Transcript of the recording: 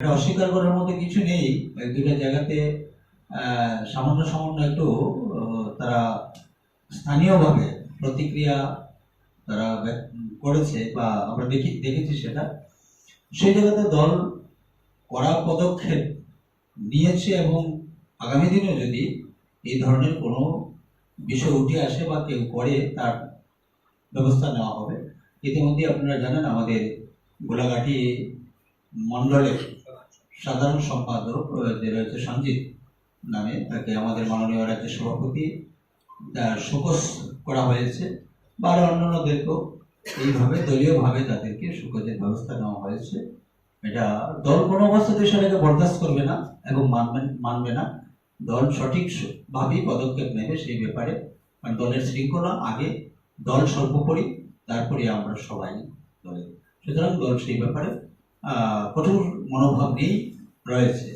এটা অস্বীকার করার মতো কিছু নেই। এক দুটা জায়গাতে সামান্য সামান্য একটু তারা স্থানীয়ভাবে প্রতিক্রিয়া তারা করেছে বা আমরা দেখি, দেখেছি সেটা। সেই জায়গাতে দল করা পদক্ষেপ নিয়েছে এবং আগামী দিনে যদি এই ধরনের কোনো বিষয় উঠে আসে বা কেউ করে, তার ব্যবস্থা নেওয়া হবে। ইতিমধ্যে আপনারা জানেন আমাদের গোলাঘাটি মণ্ডলের সাধারণ সম্পাদক যে রয়েছে সঞ্জিত নামে, তাকে আমাদের মাননীয় রাজ্য সভাপতি শোকস করা হয়েছে বা আরও অন্যান্যদেরকেও এইভাবে দলীয়ভাবে তাদেরকে শোকজের ব্যবস্থা নেওয়া হয়েছে। এটা দল কোনো অবস্থাতে সেটাকে বরদাস্ত করবে না এবং মানবেন মানবে না। দল সঠিক স- পদক্ষেপ নেবে সেই ব্যাপারে। কারণ দলের শৃঙ্খলা আগে দল সর্বোপরি তারপরে আমরা সবাই দলে। সুতরাং দল সেই ব্যাপারে কঠোর মনোভাব নিয়েই রয়েছে।